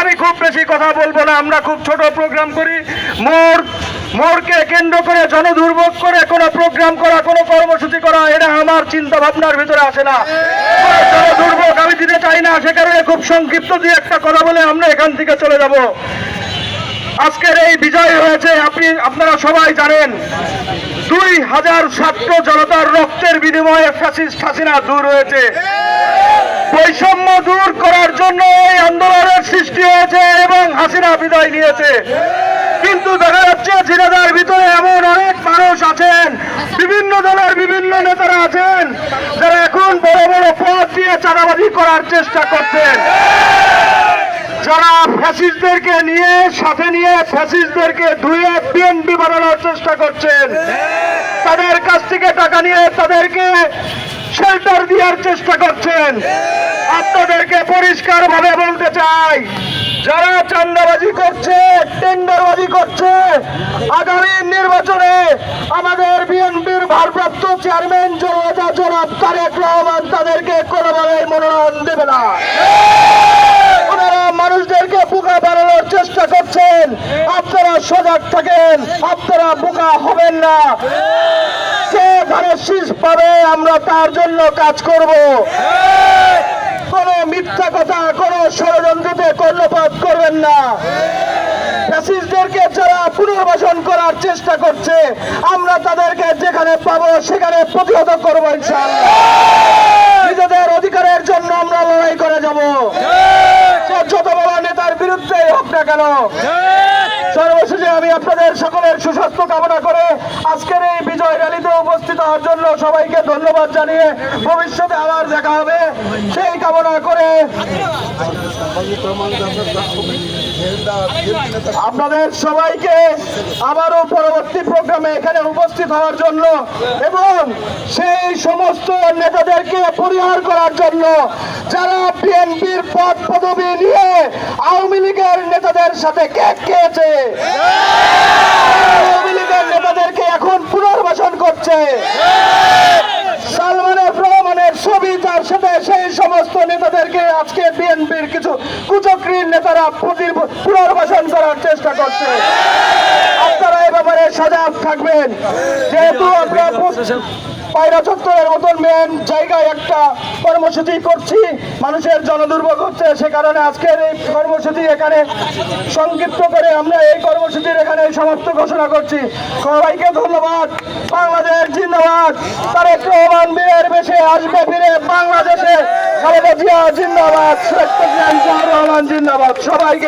আমি খুব বেশি কথা বলব না, আমরা খুব ছোট প্রোগ্রাম করি। মোর, মোরকে কেন্দ্র করে জনদুর্ভোগ করে কোনো প্রোগ্রাম করা, কোনো কর্মসূচি করা, এটা আমার চিন্তা ভাবনার ভিতরে আসে না। জনদুর্ভোগ আমি দিতে চাই না, সে কারণে খুব সংক্ষিপ্ত দিয়ে একটা কথা বলে আমরা এখান থেকে চলে যাব। আজকের এই বিজয় হয়েছে, আপনি, আপনারা সবাই জানেন, দুই হাজার ছাত্র জনতার রক্তের বিনিময়ে ফ্যাসিস্ট হাসিনা দূর হয়েছে। বৈষম্য দূর করার জন্য এই আন্দোলনের সৃষ্টি হয়েছে এবং হাসিনা নিয়েছে কিন্তু দেখা যাচ্ছে জিনাদার ভিতরে এমন অনেক মানুষ আছেন। বিভিন্ন দলের বিভিন্ন নেতারা আছেন। যারা এখন বড় বড় পথ দিয়ে চাঁদাবাজি করার চেষ্টা করছেন। যারা ফ্যাসিস্টদেরকে নিয়ে, সাথে নিয়ে ফ্যাসিস্টদেরকে ধুয়ে বিএনপি বানানোর চেষ্টা করছেন। তাদের কাছ থেকে টাকা নিয়ে তাদেরকে শেল্টার দেওয়ার চেষ্টা করছেন। আপনাদেরকে পরিষ্কার ভাবে বলতে চাই যারা চান্দাবাজি করছে, টেন্ডারবাজি করছে, আগামী নির্বাচনে আমাদের বিএনপির ভারপ্রাপ্ত চেয়ারম্যান জনতা জনাব তারেক রহমান তাদেরকে কোনোভাবে মনোনয়ন দেবে না। মানুষদেরকে বোকা বানানোর চেষ্টা করছেন। আপনারা সজাগ থাকেন, আপনারা বোকা হবেন না। কে ঘরে শীষ পাবে, আমরা তার জন্য কাজ করব। কোন মিথ্যা কথা কোনো ষড়যন্ত্রতে কর্ণপাত করবেন না। ফ্যাসিস্টদেরকে যারা পুনর্বাসন করার চেষ্টা করছে আমরা তাদেরকে যেখানে পাবো সেখানে প্রতিহত করব ইনশাআল্লাহ। নিজেদের অধিকারের জন্য আমরা লড়াই করে যাব। যত বড় নেতার বিরুদ্ধে হোক না কেন আমি আপনাদের সকলের সুস্বাস্থ্য কামনা করে আজকের এই বিজয় র্যালিতে উপস্থিত হওয়ার জন্য সবাইকে ধন্যবাদ জানিয়ে ভবিষ্যতে আবার দেখা হবে। সেই কামনা করে আপনাদের সবাইকে আবারও পরবর্তী প্রোগ্রামে এখানে উপস্থিত হওয়ার জন্য এবং সেই সমস্ত নেতাদেরকে পরিহার করার জন্য যারা বিএনপির পদ পদবি নিয়ে আওয়ামী লীগের নেতাদের সাথে কেক খেয়েছে। আওয়ামী নেতাদেরকে এখন পুনর্বাসন করছে। সালমানের রহমানের ছবি তার সাথে সেই সমস্ত নেতাদেরকে আজকে বিএনপির কিছু কুচক্রীর নেতারা পুনর্বাসন করার চেষ্টা করছে। আপনারা এ ব্যাপারে সজাগ থাকবেন। যেহেতু আমরা পায়রা চত্বরের মতন মেন জায়গায় একটা কর্মসূচি করছি। মানুষের জনদুর্ভোগ হচ্ছে সে কারণে আজকের এই কর্মসূচি এখানে সংক্ষিপ্ত করে আমরা এই কর্মসূচির এখানে সমাপ্ত ঘোষণা করছি। সবাইকে ধন্যবাদ। বাংলাদেশ জিন্দাবাদ। তারেক রহমান বীরের বেশে আসবে ফিরে বাংলাদেশে। খালেদা জিয়া জিন্দাবাদ। শেখ রহমান জিন্দাবাদ। সবাইকে